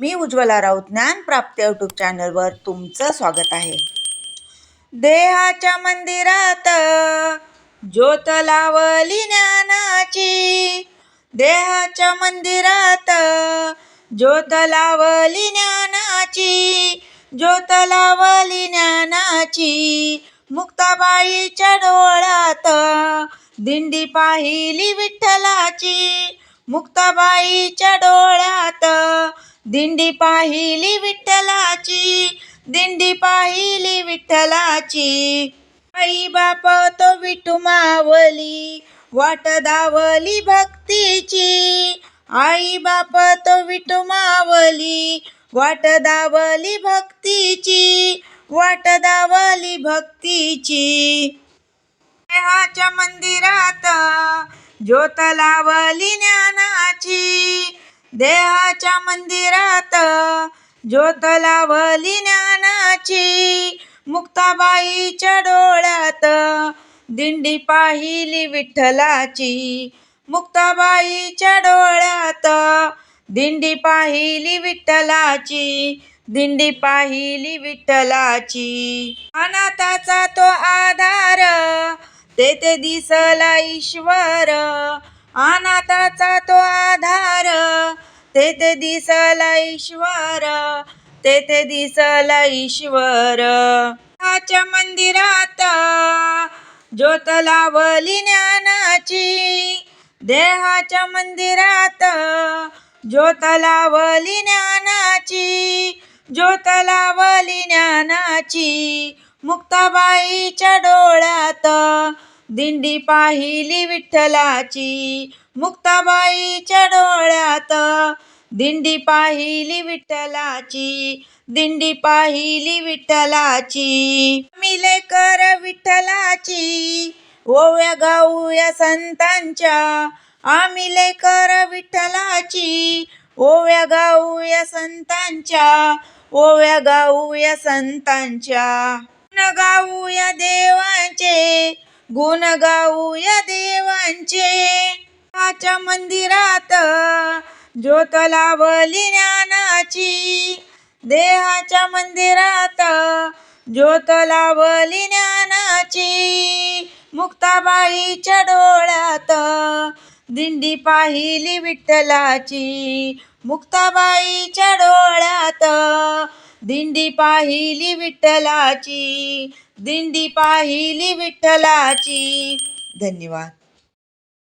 मी Ujwala Raut Dnyanprapti YouTube चॅनलवर तुमचं स्वागत आहे. देहाच्या मंदिरात ज्योत लावली ज्ञानाची. देहाच्या मंदिरात ज्योत लावली ज्ञानाची. ज्योत लावली ज्ञानाची. मुक्ताबाईच्या डोळ्यात दिंडी पाहिली विठ्ठलाची. मुक्ताबाईच्या डोळ्यात दिंडी पाहिली विठ्ठलाची दिंडी पाहिली विठ्ठलाची. आई बाप तो विठू मावली वाट दावली भक्तीची. आई बाप तो विठू मावली वाट दावली भक्तीची वाट दावली भक्तीची. देहाच्या मंदिरात ज्योत लावली ज्ञानाची. देहाच्या मंदिरात ज्योत लावली ज्ञानाची. मुक्ताबाईच्या डोळ्यात दिंडी पाहिली विठ्ठलाची. मुक्ताबाईच्या डोळ्यात दिंडी पाहिली विठ्ठलाची. दिंडी पाहिली विठ्ठलाची. अनाथाचा तो आधार तेथे दिसला ईश्वर. अनाथाचा तो आधार तेथे दिसला ईश्वर तेथे दिसला ईश्वर. देहाच्या मंदिरात ज्योत लावली ज्ञानाची देहाच्या मंदिरात ज्योत लावली ज्ञानाची ज्योत लावली ज्ञानाची मुक्ताबाईच्या डोळ्यात दिंडी पाहिली विठ्ठलाची मुक्ताबाईच्या डोळ्यात. दिंडी पाहिली विठ्ठलाची दिंडी पाहिली विठ्ठलाची. मिले कर विठ्ठलाची ओव्या गाऊया संतांच्या. आम्ही लेकर विठ्ठलाची ओव्या गाऊया संतांच्या. ओव्या गाऊया संतांच्या. गुण गाऊया देवांचे गुण गाऊया देवांचे. आच्या मंदिरात ज्योत लावली ज्ञानाची. देहाच्या मंदिरात ज्योत लावली ज्ञानाची. मुक्ताबाईच्या डोळ्यात दिंडी पाहिली विठ्ठलाची. मुक्ताबाईच्या डोळ्यात दिंडी पाहिली विठ्ठलाची दिंडी पाहिली विठ्ठलाची. धन्यवाद.